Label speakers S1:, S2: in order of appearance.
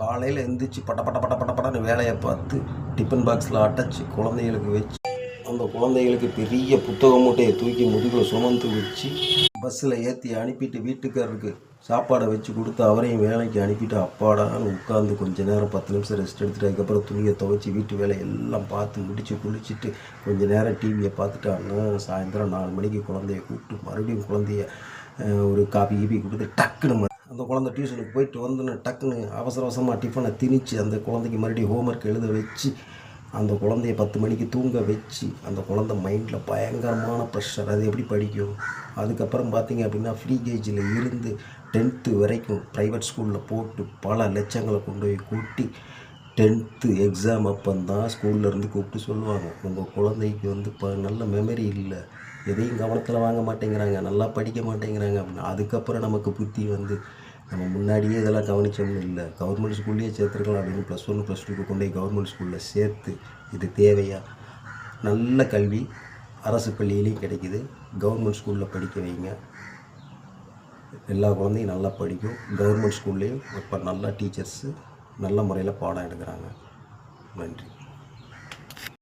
S1: காலையில் எந்திரிச்சு பட்ட பட்ட பட்ட பட்ட பட்டன்னு வேலையை பார்த்து டிஃபன் பாக்ஸில் அடைச்சி குழந்தைகளுக்கு வச்சு அந்த குழந்தைகளுக்கு பெரிய புத்தக மூட்டையை தூக்கி முதுகில் சுமந்து வச்சு பஸ்ஸில் ஏற்றி அனுப்பிட்டு வீட்டுக்காரருக்கு சாப்பாடை வச்சு கொடுத்து அவரையும் வேலைக்கு அனுப்பிட்டு அப்பாடான்னு உட்காந்து கொஞ்ச நேரம் பத்து நிமிஷம் ரெஸ்ட் எடுத்துட்டு அதுக்கப்புறம் துணியை துவைச்சி வீட்டு வேலை எல்லாம் பார்த்து முடித்து குளிச்சுட்டு கொஞ்ச நேரம் டிவியை பார்த்துட்டு அண்ணன் சாயந்தரம் நாலு மணிக்கு குழந்தைய கூப்பிட்டு மறுபடியும் குழந்தைய ஒரு காபி கீபி கொடுத்து டக்குன்னு அந்த குழந்தை டியூஷனுக்கு போயிட்டு வந்து டக்குன்னு அவசர அவசரமாக டிஃபனை திணிச்சு அந்த குழந்தைக்கு மறுபடியும் ஹோம்ஒர்க் எழுத வச்சு அந்த குழந்தைய பத்து மணிக்கு தூங்க வச்சு அந்த குழந்தை மைண்டில் பயங்கரமான ப்ரெஷர் அது எப்படி படிக்கும்? அதுக்கப்புறம் பார்த்தீங்க அப்படின்னா ஃப்ரீ கேஜில் இருந்து டென்த்து வரைக்கும் ப்ரைவேட் ஸ்கூலில் போட்டு பல லட்சங்களை கொண்டு போய் கூட்டி டென்த்து எக்ஸாம் அப்போ தான் ஸ்கூல்லேருந்து கூப்பிட்டு சொல்லுவாங்க. உங்கள் குழந்தைக்கு வந்து இப்போ நல்ல மெமரி இல்லை. எதையும் கவனத்தில் வாங்க மாட்டேங்கிறாங்க நல்லா படிக்க மாட்டேங்கிறாங்க அப்படின்னு அதுக்கப்புறம் நமக்கு புத்தி வந்து நம்ம முன்னாடியே இதெல்லாம் கவனிச்சோம்னு இல்லை. கவர்மெண்ட் ஸ்கூல்லேயே சேர்த்துருக்கலாம் அப்படின்னு ப்ளஸ் ஒன் ப்ளஸ் டூக்கு கொண்டு போய் கவர்மெண்ட் ஸ்கூலில் சேர்த்து இது தேவையா? நல்ல கல்வி அரசு பள்ளியிலையும் கிடைக்குது. கவர்மெண்ட் ஸ்கூலில் படிக்க வைங்க. எல்லா குழந்தையும் நல்லா படிக்கும். கவர்மெண்ட் ஸ்கூல்லேயும் இப்போ நல்ல டீச்சர்ஸு நல்ல முறையில் பாடம் எடுக்கிறாங்க. நன்றி.